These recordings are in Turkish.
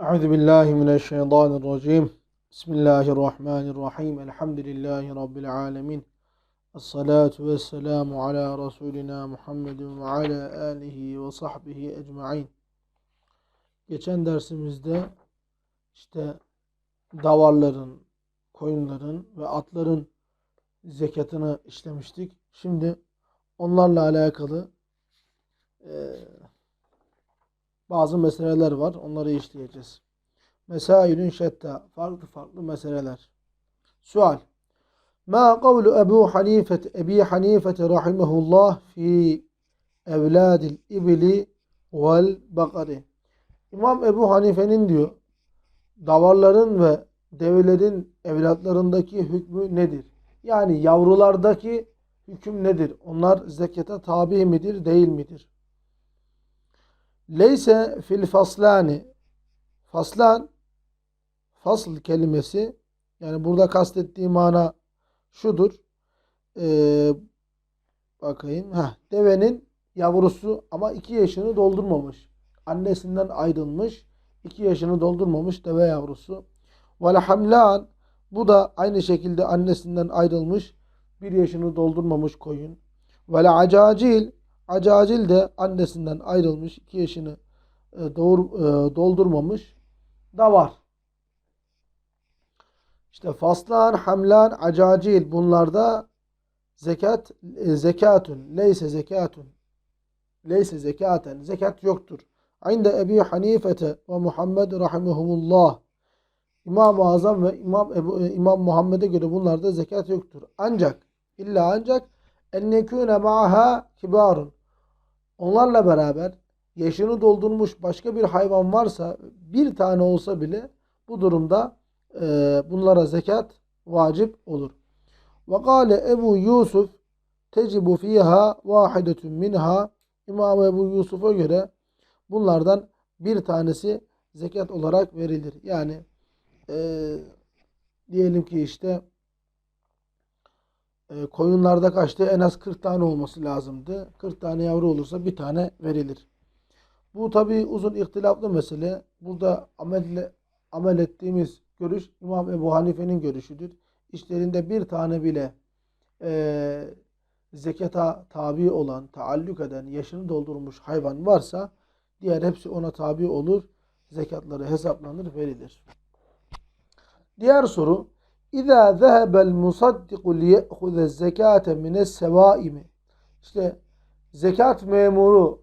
Euzu billahi mineşşeytanirracim. Bismillahirrahmanirrahim. Elhamdülillahi rabbil alamin. Essalatu vesselamu ala rasulina Muhammedin ve ala alihi ve sahbihi ecmaîn. Geçen dersimizde işte davarların, koyunların ve atların zekatını işlemiştik. Şimdi onlarla alakalı e, bazı meseleler var. Onları işleyeceğiz. Mesailün şetta. Farklı farklı meseleler. Sual. Ma kavlu Ebu Hanife Ebi Hanife rahimehullah fi evladil ibli vel bakari. İmam Ebu Hanife'nin diyor davarların ve develerin evlatlarındaki hükmü nedir? Yani yavrulardaki hüküm nedir? Onlar zekata tabi midir, değil midir? Leyse fil faslani faslan fasl kelimesi yani burada kastettiği mana şudur. Ee, bakayım. Heh, devenin yavrusu ama iki yaşını doldurmamış. Annesinden ayrılmış. iki yaşını doldurmamış deve yavrusu. Vel hamlan bu da aynı şekilde annesinden ayrılmış. Bir yaşını doldurmamış koyun. Vel acacil Acacil de annesinden ayrılmış, iki yaşını e, doğur, e, doldurmamış da var. İşte faslan, hamlan, acacil bunlarda zekat, e, zekatun, leyse zekatun, leyse zekaten, zekat yoktur. Inde Ebi Hanifete ve Muhammed rahimehumullah. İmam-ı Azam ve İmam, İmam Muhammed'e göre bunlarda zekat yoktur. Ancak, illa ancak en nekune ma'aha kibarun onlarla beraber yaşını doldurmuş başka bir hayvan varsa bir tane olsa bile bu durumda e, bunlara zekat vacip olur. Ve kâle Ebu Yusuf tecibu fiha vahidetun minha İmam Ebu Yusuf'a göre bunlardan bir tanesi zekat olarak verilir. Yani e, diyelim ki işte e, koyunlarda kaçtı? En az 40 tane olması lazımdı. 40 tane yavru olursa bir tane verilir. Bu tabi uzun ihtilaflı mesele. Burada amel, amel ettiğimiz görüş İmam Ebu Hanife'nin görüşüdür. İşlerinde bir tane bile e, zekata tabi olan, taalluk eden, yaşını doldurmuş hayvan varsa diğer hepsi ona tabi olur. Zekatları hesaplanır, verilir. Diğer soru İza zehebel musaddiku liye'huze zekate mines sevaimi. İşte zekat memuru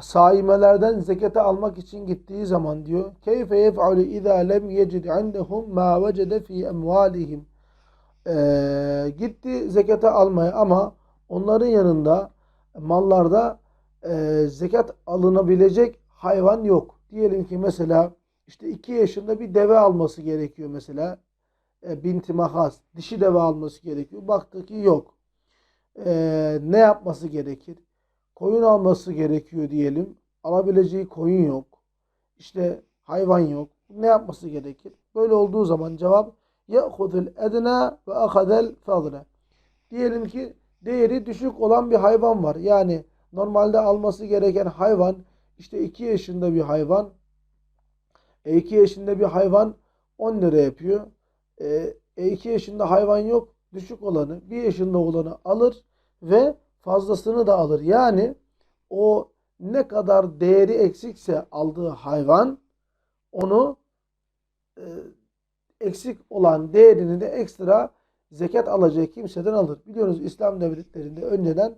saimelerden zekete almak için gittiği zaman diyor. Keyfe yef'alu iza lem yecid indehum ma vecede fi emvalihim. Ee, gitti zekete almaya ama onların yanında mallarda e, zekat alınabilecek hayvan yok. Diyelim ki mesela işte iki yaşında bir deve alması gerekiyor mesela e, binti mahas dişi deve alması gerekiyor. Baktı ki yok. E, ne yapması gerekir? Koyun alması gerekiyor diyelim. Alabileceği koyun yok. İşte hayvan yok. Ne yapması gerekir? Böyle olduğu zaman cevap ye'hudul edna ve akadel fadle. Diyelim ki değeri düşük olan bir hayvan var. Yani normalde alması gereken hayvan işte 2 yaşında bir hayvan. E 2 yaşında bir hayvan 10 lira yapıyor. E, 2 e, yaşında hayvan yok. Düşük olanı, 1 yaşında olanı alır ve fazlasını da alır. Yani o ne kadar değeri eksikse aldığı hayvan onu e, eksik olan değerini de ekstra zekat alacağı kimseden alır. Biliyorsunuz İslam devletlerinde önceden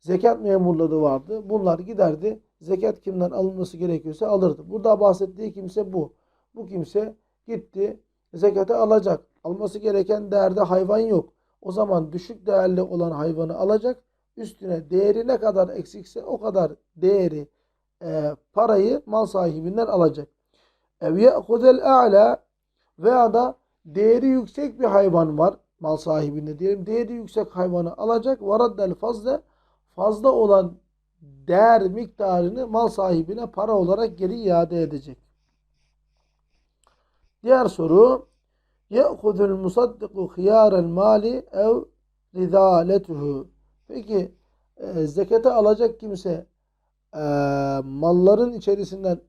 zekat memurları vardı. Bunlar giderdi. Zekat kimden alınması gerekiyorsa alırdı. Burada bahsettiği kimse bu. Bu kimse gitti zekatı alacak. Alması gereken değerde hayvan yok. O zaman düşük değerli olan hayvanı alacak. Üstüne değeri ne kadar eksikse o kadar değeri e, parayı mal sahibinden alacak. Ev ye'hudel a'la veya da değeri yüksek bir hayvan var mal sahibinde diyelim. Değeri yüksek hayvanı alacak. Varaddel fazla fazla olan değer miktarını mal sahibine para olarak geri iade edecek. Diğer soru Ye'khudul musaddiku khiyarel mali ev rizaletuhu. Peki e, zekete alacak kimse e, malların içerisinden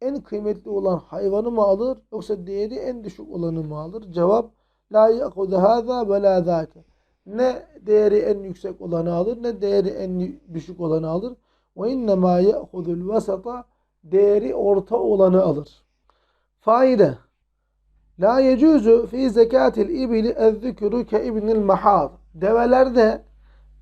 en kıymetli olan hayvanı mı alır yoksa değeri en düşük olanı mı alır? Cevap la ya'khudhu hâzâ ve zâke. Ne değeri en yüksek olanı alır ne değeri en düşük olanı alır. Ve innemâ ya'khudul vasata değeri orta olanı alır. Faide La yecuzu fi zekatil ibili ezzükürü ke ibnil mahad. Develerde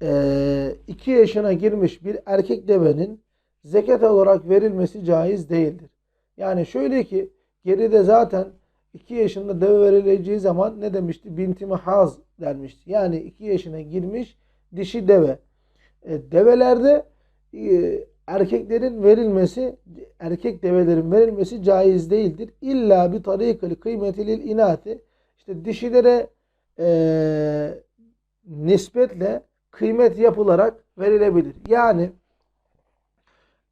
eee 2 yaşına girmiş bir erkek devenin zekat olarak verilmesi caiz değildir. Yani şöyle ki geride zaten 2 yaşında deve verileceği zaman ne demişti? Binti mahaz denmişti. Yani 2 yaşına girmiş dişi deve. E, develerde e, erkeklerin verilmesi, erkek develerin verilmesi caiz değildir. İlla bir tarikali kıymetilil inati. İşte dişilere e, nispetle kıymet yapılarak verilebilir. Yani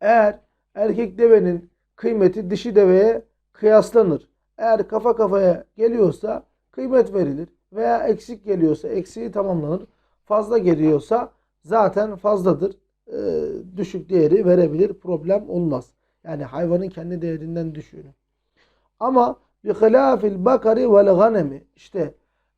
eğer erkek devenin kıymeti dişi deveye kıyaslanır. Eğer kafa kafaya geliyorsa kıymet verilir. Veya eksik geliyorsa eksiği tamamlanır. Fazla geliyorsa zaten fazladır. Ee, düşük değeri verebilir. Problem olmaz. Yani hayvanın kendi değerinden düşüğünü. Ama bi hilafil bakari vel ganemi işte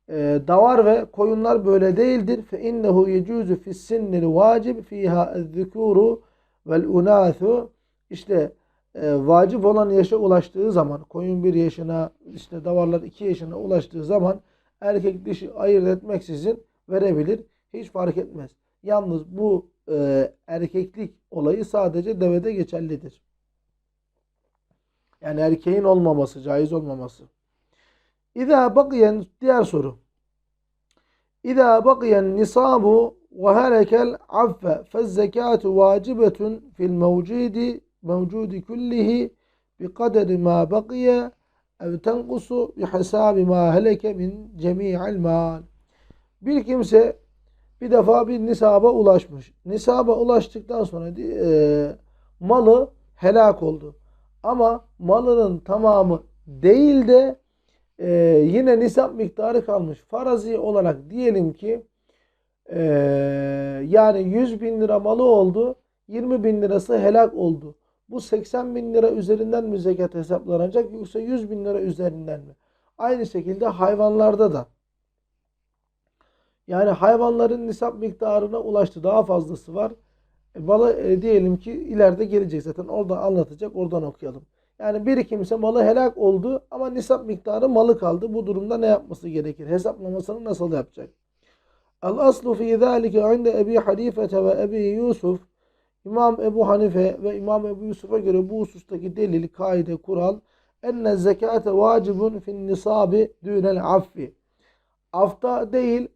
e, davar ve koyunlar böyle değildir. Fe innehu yecuzu fis sinnil vacib fiha ez-zukuru vel unathu işte e, vacip olan yaşa ulaştığı zaman koyun bir yaşına işte davarlar iki yaşına ulaştığı zaman erkek dişi ayırt etmeksizin verebilir. Hiç fark etmez. Yalnız bu e, erkeklik olayı sadece devede geçerlidir. Yani erkeğin olmaması, caiz olmaması. İza bakiyen diğer soru. İza bakiyen nisabu ve helekel affe fezzekatu vacibetun fil mevcudi mevcudi kullihi bi kaderi ma bakiye ev tenkusu bi hesabi ma heleke min cemi'il mal. Bir kimse bir defa bir nisaba ulaşmış. Nisaba ulaştıktan sonra e, malı helak oldu. Ama malının tamamı değil de e, yine nisap miktarı kalmış. Farazi olarak diyelim ki e, yani 100 bin lira malı oldu. 20 bin lirası helak oldu. Bu 80 bin lira üzerinden mi zekat hesaplanacak yoksa 100 bin lira üzerinden mi? Aynı şekilde hayvanlarda da. Yani hayvanların nisap miktarına ulaştı. Daha fazlası var. E, balı e, diyelim ki ileride gelecek zaten. Oradan anlatacak. Oradan okuyalım. Yani bir kimse malı helak oldu ama nisap miktarı malı kaldı. Bu durumda ne yapması gerekir? Hesaplamasını nasıl yapacak? El aslu fi zâlike inde Ebi Hanife ve Ebi Yusuf İmam Ebu Hanife ve İmam Ebu Yusuf'a göre bu husustaki delil, kaide, kural enne zekate vacibun fin nisabi dünel affi. Afta değil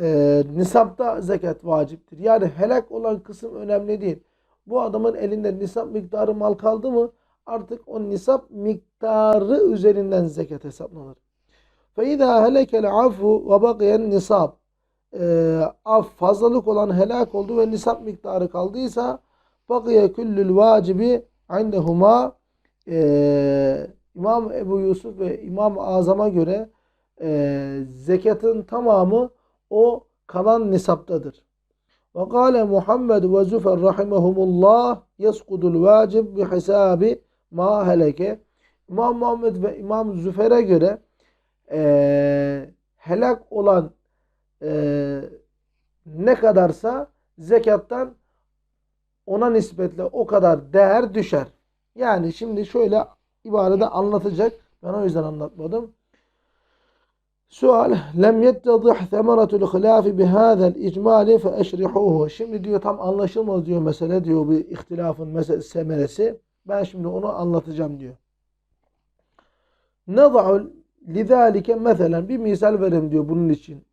e, nisapta zekat vaciptir. Yani helak olan kısım önemli değil. Bu adamın elinde nisap miktarı mal kaldı mı artık o nisap miktarı üzerinden zekat hesaplanır. فَاِذَا هَلَكَ الْعَفُ وَبَقِيَ nisab Af fazlalık olan helak oldu ve nisap miktarı kaldıysa bakiye küllül vacibi indehuma e, İmam Ebu Yusuf ve İmam Azam'a göre e, zekatın tamamı o kalan nisaptadır. Ve kâle Muhammed ve Züfer rahimehumullah yeskudul vacib bi hisabi ma heleke. İmam Muhammed ve İmam Züfer'e göre e, helak olan e, ne kadarsa zekattan ona nispetle o kadar değer düşer. Yani şimdi şöyle ibarede anlatacak. Ben o yüzden anlatmadım. Sual lem yettadih semeratul hilafi bihâzel icmali fe eşrihuhu. Şimdi diyor tam anlaşılmaz diyor mesele diyor bir ihtilafın mesele semeresi. Ben şimdi onu anlatacağım diyor. Neda'ul lidâlike meselen bir misal verim diyor bunun için.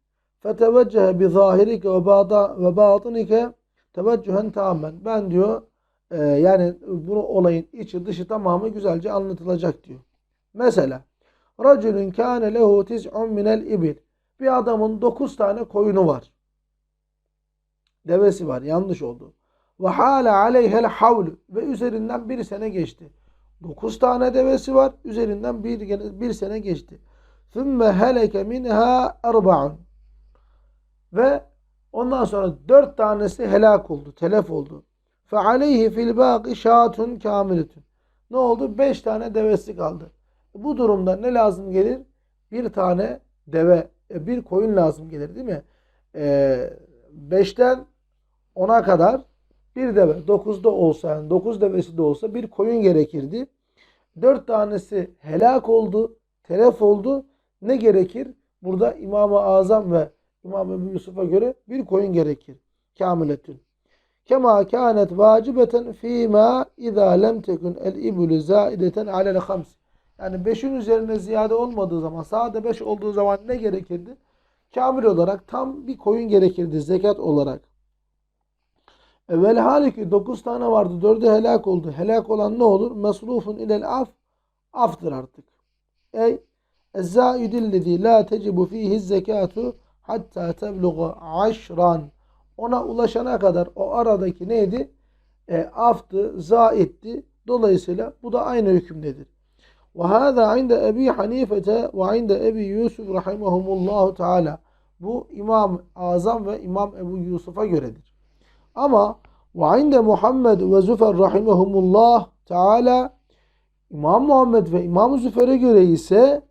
Feteveccehe bi zahirike ve batınike teveccühen tamamen. Ben diyor e, yani bunu olayın içi dışı tamamı güzelce anlatılacak diyor. Mesela Racülün kâne lehu tiz'un minel ibil. Bir adamın dokuz tane koyunu var. Devesi var. Yanlış oldu. Ve hâle aleyhel havl. Ve üzerinden bir sene geçti. Dokuz tane devesi var. Üzerinden bir, bir sene geçti. Thümme heleke minha erba'un. Ve ondan sonra dört tanesi helak oldu. Telef oldu. Fe aleyhi fil bâki şâtun kâmiletun. Ne oldu? 5 tane devesi kaldı. Bu durumda ne lazım gelir? Bir tane deve, e, bir koyun lazım gelir değil mi? 5'ten 10'a kadar bir deve. 9'da olsa yani 9 devesi de olsa bir koyun gerekirdi. 4 tanesi helak oldu, telef oldu. Ne gerekir? Burada İmam-ı Azam ve İmam Ebu Yusuf'a göre bir koyun gerekir. Kamiletün. Kema kânet vacibeten fîmâ izâ lem tekun el ibülü zâideten alel hams. Yani 5'in üzerine ziyade olmadığı zaman, sade 5 olduğu zaman ne gerekirdi? Kamil olarak tam bir koyun gerekirdi zekat olarak. Evvel haliki 9 tane vardı. 4'ü helak oldu. Helak olan ne olur? Mesrufun ilel af. Aftır artık. Ey ezzâidillezî la tecibu fîhi zekâtu hatta tebluğa aşran. Ona ulaşana kadar o aradaki neydi? E, aftı, zaitti. Dolayısıyla bu da aynı hükümdedir. Hâzâ inde Ebi Hanifete ve inde Ebi Yusuf rahimahumullahu teala. Bu İmam Azam ve İmam Ebu Yusuf'a göredir. Ama inde Muhammed ve Züfer rahimahumullah teala İmam Muhammed ve İmam Züfer'e göre ise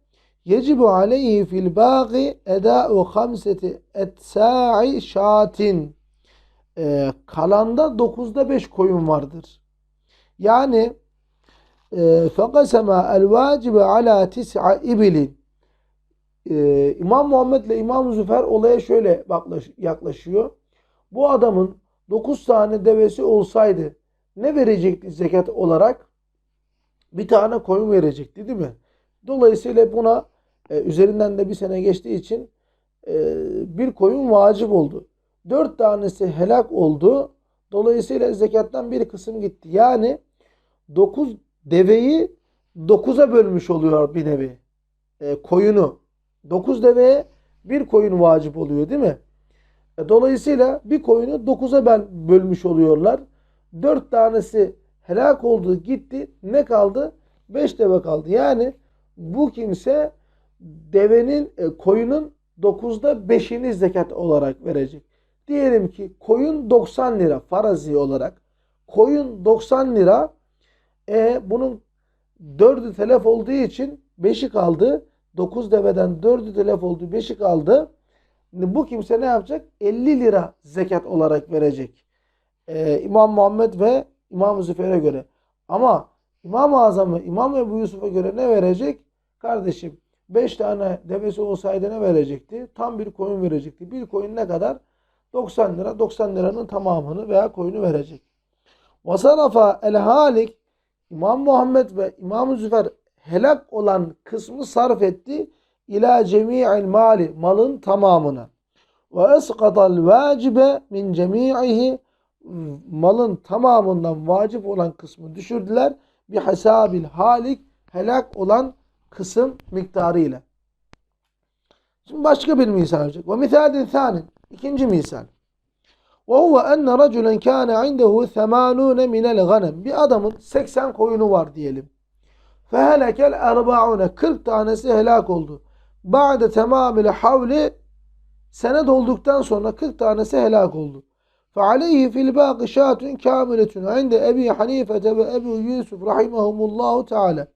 yecibu aleyhi fil bâgi edâ'u hamseti etsa'i şatin ee, kalanda 9'da 5 koyun vardır. Yani vacibe ala tis'a ibilin ee, İmam Muhammed ile İmam Züfer olaya şöyle yaklaşıyor. Bu adamın 9 tane devesi olsaydı ne verecekti zekat olarak? Bir tane koyun verecekti değil mi? Dolayısıyla buna e, üzerinden de bir sene geçtiği için e, bir koyun vacip oldu. Dört tanesi helak oldu. Dolayısıyla zekattan bir kısım gitti. Yani dokuz deveyi dokuza bölmüş oluyor bir nevi. E, koyunu. Dokuz deveye bir koyun vacip oluyor değil mi? E, dolayısıyla bir koyunu dokuza bölmüş oluyorlar. Dört tanesi helak oldu gitti. Ne kaldı? Beş deve kaldı. Yani bu kimse devenin, e, koyunun dokuzda beşini zekat olarak verecek. Diyelim ki koyun 90 lira farazi olarak. Koyun 90 lira. E, bunun 4'ü telef olduğu için 5'i kaldı. 9 deveden 4'ü telef oldu. 5'i kaldı. Bu kimse ne yapacak? 50 lira zekat olarak verecek. Ee, İmam Muhammed ve İmam Züfer'e göre. Ama İmam-ı Azam ve İmam Ebu Yusuf'a göre ne verecek? Kardeşim 5 tane devesi olsaydı ne verecekti? Tam bir koyun verecekti. Bir koyun ne kadar? 90 lira. 90 liranın tamamını veya koyunu verecek. Vasarafa el halik İmam Muhammed ve İmam Züfer helak olan kısmı sarf etti ila cemi'il mali malın tamamına. Ve esqatal vacibe min cemi'ihi malın tamamından vacip olan kısmı düşürdüler. Bir hasabil halik helak olan kısım miktarıyla. Şimdi başka bir misal olacak. Ve misalin thanin. İkinci misal. Ve huve enne raculen kâne indehu semânûne minel ganem. Bir adamın 80 koyunu var diyelim. Fehelekel erba'une. 40 tanesi helak oldu. Ba'de temamil havli sene dolduktan sonra 40 tanesi helak oldu. فعليه في الباقي شاة كاملة عند أبي حنيفة وأبي يوسف رحمهم الله Teala.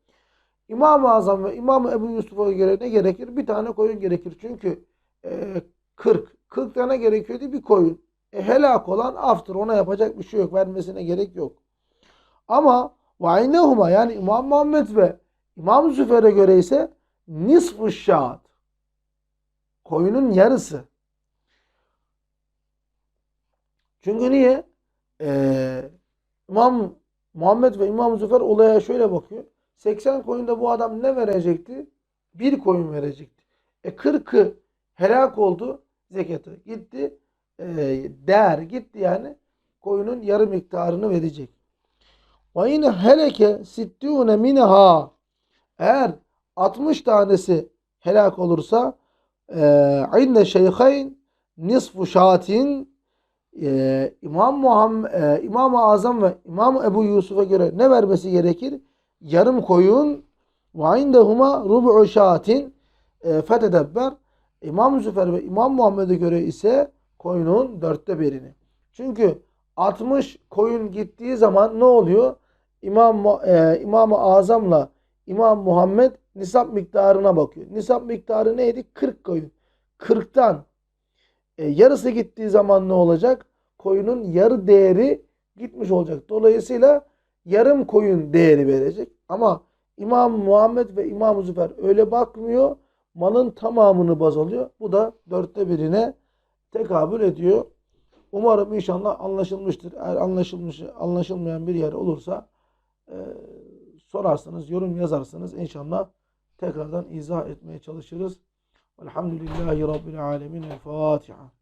İmam-ı Azam ve İmam Ebu Yusuf'a göre ne gerekir? Bir tane koyun gerekir. Çünkü e, 40. 40 tane gerekiyordu bir koyun. E, helak olan aftır. Ona yapacak bir şey yok. Vermesine gerek yok. Ama vaynehuma yani İmam Muhammed ve İmam Züfer'e göre ise nisf-ı. Koyunun yarısı. Çünkü niye? Ee, İmam Muhammed ve İmam Züfer olaya şöyle bakıyor. 80 koyunda bu adam ne verecekti? Bir koyun verecekti. E 40'ı helak oldu. Zekatı gitti değer gitti yani koyunun yarı miktarını verecek. Ve yine heleke sittûne minha eğer 60 tanesi helak olursa e, inde şeyhayn nisfu şatin e, İmam Muhammed e, İmam-ı Azam ve İmam Ebu Yusuf'a göre ne vermesi gerekir? Yarım koyun ve indehuma rub'u şatin e, fetedebber İmam Züfer ve İmam Muhammed'e göre ise koyunun dörtte birini. Çünkü 60 koyun gittiği zaman ne oluyor? İmam e, İmam-ı Azam'la İmam Muhammed nisap miktarına bakıyor. Nisap miktarı neydi? 40 koyun. 40'tan e, yarısı gittiği zaman ne olacak? Koyunun yarı değeri gitmiş olacak. Dolayısıyla yarım koyun değeri verecek. Ama İmam Muhammed ve İmam Züfer öyle bakmıyor. Malın tamamını baz alıyor. Bu da dörtte birine tekabül ediyor. Umarım inşallah anlaşılmıştır. Eğer anlaşılmış, anlaşılmayan bir yer olursa e, sorarsınız, yorum yazarsınız. İnşallah tekrardan izah etmeye çalışırız. Velhamdülillahi Rabbil Alemin. El Fatiha.